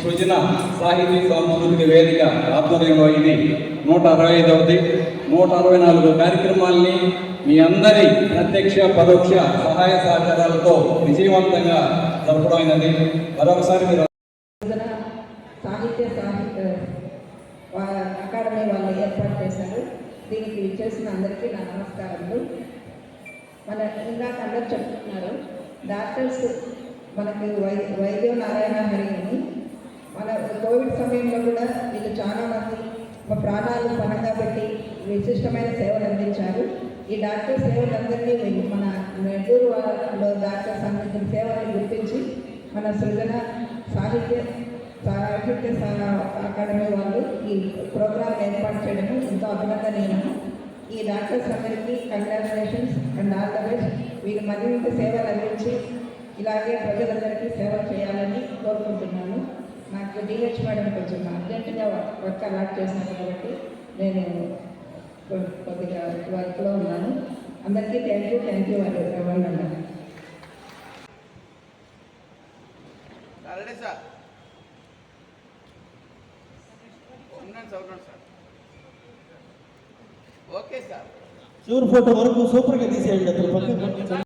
సృజన సాహితీ సాంస్కృతిక వేదిక ఆధ్వర్యంలో ఇది. నూట అరవై ఐదవది నూట అరవై నాలుగు కార్యక్రమాల్ని మీ అందరి ప్రత్యక్ష పరోక్ష సహాయ సహకారాలతో విజయవంతంగా జరపడమైనది మరొకసారి మీరు సాహిత్య సాహిత్య అకాడమీ వాళ్ళు ఏర్పాటు చేశారు. దీనికి చేసిన అందరికీ నా నమస్కారములు. మన ఇందాక అందరు చెప్తున్నారు డాక్టర్స్ మనకి వై వైద్య నారాయణ హరి అని మన కోవిడ్ సమయంలో కూడా వీళ్ళు చాలా మంది మా ప్రాణాలు పణంగా పెట్టి విశిష్టమైన సేవలు అందించారు. ఈ డాక్టర్ సేవలందరినీ మన నెల్లూరు వాళ్ళలో డాక్టర్స్ అందించిన సేవలను గుర్తించి మన సృజన సాహిత్య సాహిత్య అకాడమీ వాళ్ళు ఈ ప్రోగ్రామ్ ఏర్పాటు చేయడం ఎంతో అభినందనీయము. ఈ డాక్టర్స్ అందరికీ congratulations and all the best వీళ్ళు మరింత సేవలు అందించి ఇలాగే ప్రజలందరికీ సేవ చేయాలని కోరుకుంటున్నాను. నాకు డిహెచ్ మేడం కొంచెం అర్జెంటుగా వర్క్ అలాట్ చేశాను కాబట్టి నేను కొద్దిగా వర్క్లో ఉన్నాను. అందరికీ థ్యాంక్ యూ థ్యాంక్ యూ వాళ్ళు రవాణా రెడీ సార్. Okay sir. చివరి ఫోటో వరకు సూపర్గా తీసేయండి అతను. పక్కన